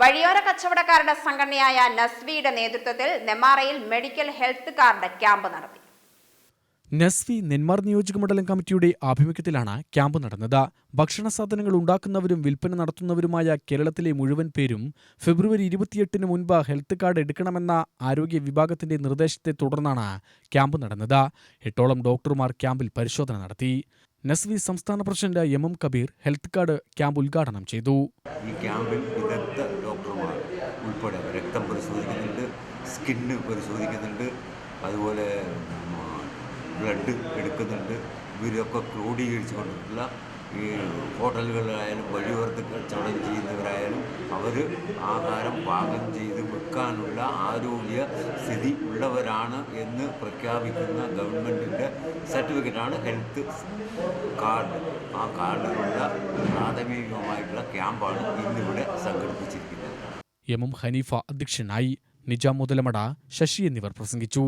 വഴിയോര കച്ചവടക്കാരുടെ സംഘടനയായ നസ്വിയുടെ നേതൃത്വത്തിൽ നെമാറയിൽ മെഡിക്കൽ ഹെൽത്ത് കാർഡ് ക്യാമ്പ് നടത്തി. നസ്വി നെന്മാർ നിയോജക മണ്ഡലം കമ്മിറ്റിയുടെ ആഭിമുഖ്യത്തിലാണ് ക്യാമ്പ് നടന്നത്. ഭക്ഷണ സാധനങ്ങൾ ഉണ്ടാക്കുന്നവരും വിൽപ്പന നടത്തുന്നവരുമായ കേരളത്തിലെ മുഴുവൻ പേരും ഫെബ്രുവരി ഇരുപത്തിയെട്ടിന് മുൻപ് ഹെൽത്ത് കാർഡ് എടുക്കണമെന്ന ആരോഗ്യ വിഭാഗത്തിന്റെ നിർദ്ദേശത്തെ തുടർന്നാണ് ക്യാമ്പ് നടന്നത്. എട്ടോളം ഡോക്ടർമാർ ക്യാമ്പിൽ പരിശോധന നടത്തി. നസ്വി സംസ്ഥാന president M M Kabeer health card camp ഉദ്ഘാടനം ചെയ്തു. ഈ ക്യാമ്പിൽ വിദഗ്ധ ഡോക്ടർമാർ ഉൾപ്പെടെ രക്തം പരിശോധിക്കുന്നുണ്ട് സ്കിന്ന് പരിശോധിക്കുന്നുണ്ട് അതുപോലെ ബ്ലഡ് എടുക്കുന്നുണ്ട്. ഇവരൊക്കെ ക്രോഡീകരിച്ചുകൊണ്ടിട്ടുള്ള ഈ ഹോട്ടലുകളിലായാലും വഴിയോരത്ത് കച്ചവടം അവർ ആഹാരം പാകം ചെയ്ത് വെക്കാനുള്ള ആരോഗ്യ സ്ഥിതി ഉള്ളവരാണ് എന്ന് പ്രഖ്യാപിക്കുന്ന ഗവൺമെന്റിന്റെ സർട്ടിഫിക്കറ്റാണ് ഹെൽത്ത് കാർഡ്. ആ കാർഡിലുള്ള പ്രാഥമികമായിട്ടുള്ള ക്യാമ്പാണ് ഇന്നിവിടെ സംഘടിപ്പിച്ചിരിക്കുന്നത്. എം എം ഹനീഫ അധ്യക്ഷനായി നിജാം മുതലമട ശശി എന്നിവർ പ്രസംഗിച്ചു.